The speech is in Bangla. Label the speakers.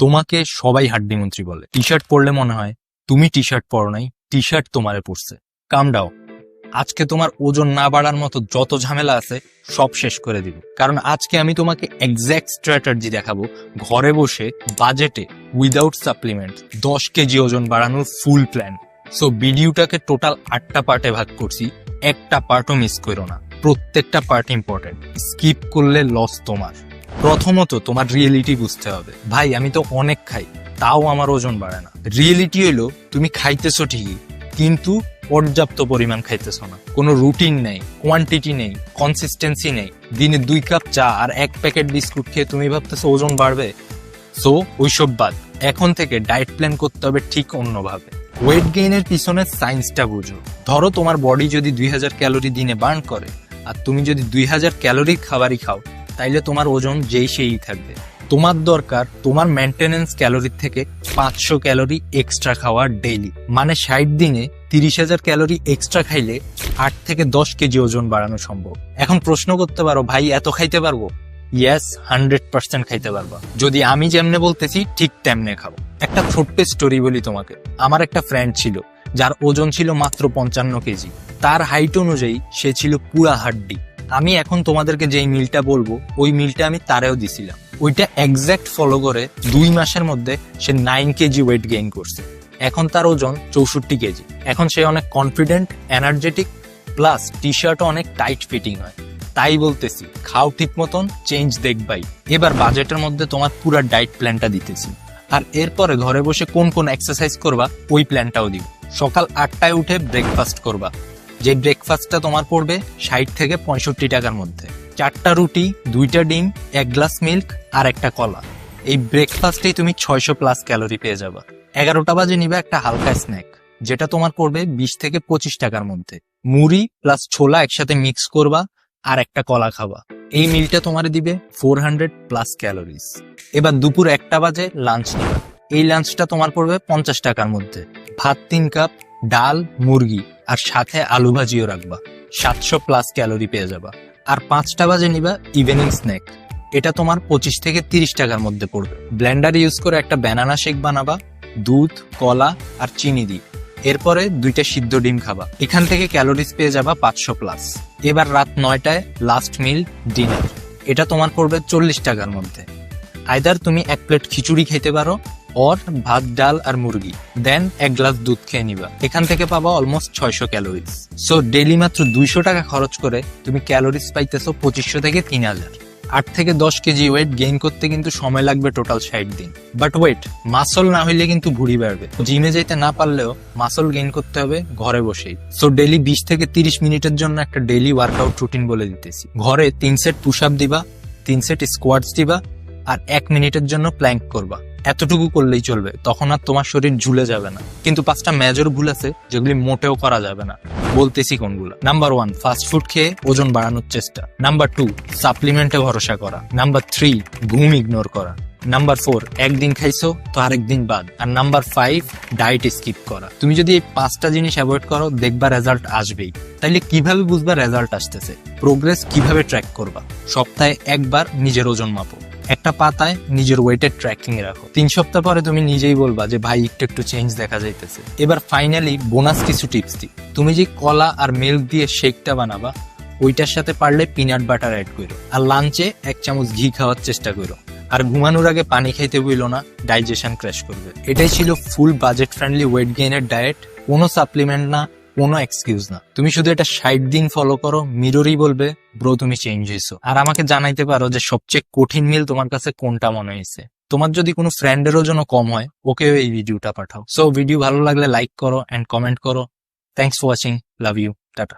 Speaker 1: তোমাকে সবাই হাড্ডিমন্ত্রী বলে। টি শার্ট পরলে মনে হয়, তুমি টি শার্ট পরো নাই টি শার্ট তোমারে পড়ছে কাম ডাও আজকে তোমার ওজন না বাড়ার মতো যত ঝামেলা আছে, সব শেষ করে দিব। কারণ আজকে আমি তোমাকে এক্স্যাক্ট স্ট্র্যাটার্জি দেখাবো, ঘরে বসে বাজেটে উইদাউট সাপ্লিমেন্ট দশ কেজি ওজন বাড়ানোর ফুল প্ল্যান সো ভিডিওটাকে টোটাল আটটা পার্টে ভাগ করছি, একটা পার্টও মিস করো না। প্রত্যেকটা পার্ট ইম্পর্টেন্ট স্কিপ করলে লস তোমার। প্রথমত তোমার রিয়েলিটি বুঝতে হবে। ভাই, আমি তো অনেক খাই, তাও আমার ওজন বাড়ে না। রিয়েলিটি হলো তুমি খাইতেছো ঠিকই, কিন্তু পর্যাপ্ত পরিমাণ খাইতেছো না। কোনো রুটিন নেই কোয়ান্টিটি নেই কনসিস্টেন্সি নেই। দিনে দুই কাপ চা আর এক প্যাকেট বিস্কুট খেয়ে তুমি ভাবতেছো ওজন বাড়বে? সো ওইসব বাদ। এখন থেকে ডায়েট প্ল্যান করতে হবে ঠিক অন্যভাবে। ওয়েট গেইনের পিছনে সায়েন্সটা বুঝো। ধরো তোমার বডি যদি দুই হাজার ক্যালোরি দিনে বার্ন করে, আর তুমি যদি দুই হাজার ক্যালোরির খাবারই খাও তাইলে তোমার ওজন যেই সেই থাকবে। তোমার দরকার তোমার মেনটেনেন্স ক্যালোরির থেকে পাঁচশো ক্যালোরি এক্সট্রা খাওয়া ডেইলি মানে ষাট দিনে তিরিশ হাজার ক্যালোরি এক্সট্রা খাইলে আট থেকে দশ কেজি ওজন বাড়ানো সম্ভব। এখন প্রশ্ন করতে পারো, ভাই, এত খাইতে পারব? ইয়েস হান্ড্রেড পার্সেন্ট খাইতে পারবা। যদি আমি যেমনে বলতেছি, ঠিক তেমনে খাব। একটা ছোট্ট স্টোরি বলি তোমাকে। আমার একটা ফ্রেন্ড ছিল, যার ওজন ছিল মাত্র পঞ্চান্ন কেজি। তার হাইট অনুযায়ী সে ছিল পুরা হাড্ডি। আমি এখন তোমাদেরকে যেই মিলটা বলব, ওই মিলটা আমি তারেও দিছিলাম। ওইটা এক্স্যাক্ট ফলো করে দুই মাসের মধ্যে সে নাইন কেজি ওয়েট গেইন করছে। এখন তার ওজন চৌষট্টি কেজি এখন সে অনেক কনফিডেন্ট এনার্জেটিক প্লাস টি শার্টও অনেক টাইট ফিটিং হয়। তাই বলতেছি, খাও ঠিক মতন চেঞ্জ দেখবাই। এবার বাজেটের মধ্যে তোমার পুরা ডায়েট প্ল্যানটা দিতেছি। আর এরপরে ঘরে বসে কোন কোন এক্সারসাইজ করবা, ওই প্ল্যানটাও দিব সকাল আটটায় উঠে ব্রেকফাস্ট করবা। যে ব্রেকফাস্টটা তোমার পড়বে ষাট থেকে পঁয়ষট্টি টাকার মধ্যে। চারটা রুটি, দুইটা ডিম, এক গ্লাস মিল্ক আর একটা কলা। এই ব্রেকফাস্টেই তুমি ছয়শো প্লাস ক্যালোরি পেয়ে যাবা। এগারোটা বাজে নিবে একটা হালকা স্ন্যাক যেটা তোমার পড়বে বিশ থেকে পঁচিশ টাকার মধ্যে। মুড়ি প্লাস ছোলা একসাথে মিক্স করবা আর একটা কলা খাবা। এই মিলটা তোমার দিবে ফোর হান্ড্রেড প্লাস ক্যালোরিজ এবার দুপুর একটা বাজে লাঞ্চ নিবা। এই লাঞ্চটা তোমার পড়বে পঞ্চাশ টাকার মধ্যে। ভাত তিন কাপ ডাল, মুরগি। আর সাথে আলু ভাজিও রাখবা। সাতশো প্লাস ক্যালোরি পেয়ে যাবা। আর পাঁচটা বাজে নিবা ইভিনিং স্ন্যাক এটা তোমার পঁচিশ থেকে তিরিশ টাকার মধ্যে পড়বে। ব্লেন্ডার ইউজ করে একটা ব্যানানা শেক বানাবা, দুধ, কলা আর চিনি দিয়ে। এরপরে দুইটা সিদ্ধ ডিম খাবা। এখান থেকে ক্যালোরিজ পেয়ে যাবা পাঁচশো প্লাস এবার রাত নয়টায় লাস্ট মিল ডিনার এটা তোমার পড়বে চল্লিশ টাকার মধ্যে। আয়দার তুমি এক প্লেট খিচুড়ি খেতে পারো অর ভাত, ডাল আর মুরগি। দেন এক গ্লাস দুধ খেয়ে নিবা। এখান থেকে পাবা অলমোস্ট ছয়শো ক্যালোরিজ সো ডেইলি মাত্র দুইশো টাকা খরচ করে তুমি ক্যালোরিজ পাইতেছো পঁচিশশো থেকে তিন হাজার। আট থেকে দশ কেজি ওয়েট গেইন করতে কিন্তু সময় লাগবে টোটাল ষাট দিন। বাট ওয়েট মাসল না হইলে কিন্তু ভুড়ি বাড়বে। জিমে যেতে না পারলেও মাসল গেইন করতে হবে ঘরে বসেই। সো ডেইলি বিশ থেকে তিরিশ মিনিটের জন্য একটা ডেইলি ওয়ার্কআউট রুটিন বলে দিতেছি। ঘরে তিন সেট পুশ আপ দিবা, তিন সেট স্কোয়াডস দিবা, আর এক মিনিটের জন্য প্ল্যাঙ্ক করবা। এতটুকু করলেই চলবে, তখন আর তোমার শরীর ঝুলে যাবে না। কিন্তু পাঁচটা মেজর ভুল আছে যেগুলি মোটেও করা যাবে না। বলতেছি কোনগুলো। নাম্বার ওয়ান ফাস্ট ফুড খেয়ে ওজন বাড়ানোর চেষ্টা। নাম্বার টু সাপ্লিমেন্টে ভরসা করা। নাম্বার থ্রি ঘুম ইগনোর করা। নাম্বার ফোর একদিন খাইছো, তো আরেকদিন বাদ। আর নাম্বার ফাইভ ডায়েট স্কিপ করা। তুমি যদি এই পাঁচটা জিনিস অ্যাভয়েড করো, দেখবা রেজাল্ট আসবেই। তাইলে কীভাবে বুঝবা রেজাল্ট আসতেছে? প্রোগ্রেস কীভাবে ট্র্যাক করবা? সপ্তাহে একবার নিজের ওজন মাপো। একটা পাতায় নিজের ওয়েটের ট্র্যাকিং রাখো। তিন সপ্তাহ পরে তুমি নিজেই বলবা যে, ভাই, একটু একটু চেঞ্জ দেখা যাইতেছে। এবার ফাইনালি বোনাস কিছু টিপস দিই। তুমি যে কলা আর মিল্ক দিয়ে শেকটা বানাবা, ওইটার সাথে পারলে পিনাট বাটার অ্যাড করো আর লাঞ্চে এক চামচ ঘি খাওয়ার চেষ্টা করো আর ঘুমানোর আগে পানি খাইতে বইলো না ডাইজেশন ক্র্যাশ করবে। এটাই ছিল ফুল বাজেট ফ্রেন্ডলি ওয়েট গেইনের ডায়েট কোনো সাপ্লিমেন্ট না, কোনো এক্সকিউজ না। তুমি শুধু এটা ষাট দিন ফলো করো মিররই বলবে ব্রো তুমি চেঞ্জ হয়েছো আর আমাকে জানাইতে পারো যে সবচেয়ে কঠিন মিল তোমার কাছে কোনটা মনে হয়েছে তোমার যদি কোনো ফ্রেন্ডেরও জন্য কম হয়, ওকেও এই ভিডিওটা পাঠাও। সো ভিডিও ভালো লাগলে লাইক করো অ্যান্ড কমেন্ট করো। Thanks for watching love you tata